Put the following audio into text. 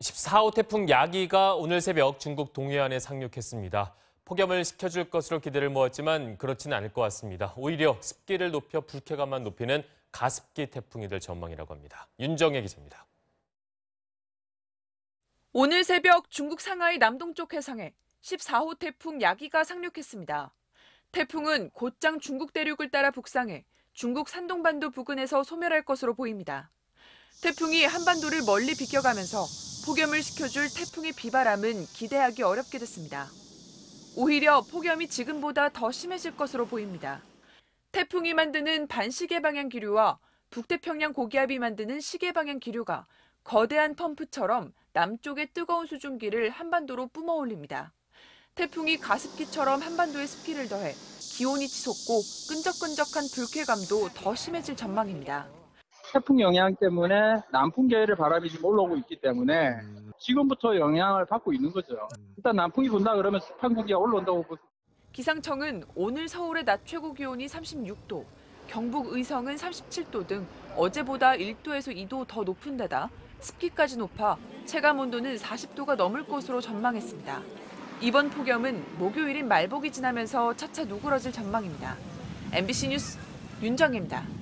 14호 태풍 야기가 오늘 새벽 중국 동해안에 상륙했습니다. 폭염을 식혀줄 것으로 기대를 모았지만 그렇지는 않을 것 같습니다. 오히려 습기를 높여 불쾌감만 높이는 가습기 태풍이 될 전망이라고 합니다. 윤정혜 기자입니다. 오늘 새벽 중국 상하이 남동쪽 해상에 14호 태풍 야기가 상륙했습니다. 태풍은 곧장 중국 대륙을 따라 북상해 중국 산동반도 부근에서 소멸할 것으로 보입니다. 태풍이 한반도를 멀리 비껴가면서 폭염을 식혀줄 태풍의 비바람은 기대하기 어렵게 됐습니다. 오히려 폭염이 지금보다 더 심해질 것으로 보입니다. 태풍이 만드는 반시계 방향 기류와 북태평양 고기압이 만드는 시계 방향 기류가 거대한 펌프처럼 남쪽의 뜨거운 수증기를 한반도로 뿜어올립니다. 태풍이 가습기처럼 한반도에 습기를 더해 기온이 치솟고 끈적끈적한 불쾌감도 더 심해질 전망입니다. 태풍 영향 때문에 남풍 계열의 바람이 지금 올라오고 있기 때문에 지금부터 영향을 받고 있는 거죠. 일단 남풍이 분다 그러면 습한 공기가 올라온다고 보 기상청은 오늘 서울의 낮 최고 기온이 36도, 경북 의성은 37도 등 어제보다 1도에서 2도 더 높은 데다 습기까지 높아 체감 온도는 40도가 넘을 것으로 전망했습니다. 이번 폭염은 목요일인 말복이 지나면서 차차 누그러질 전망입니다. MBC 뉴스 윤정혜입니다.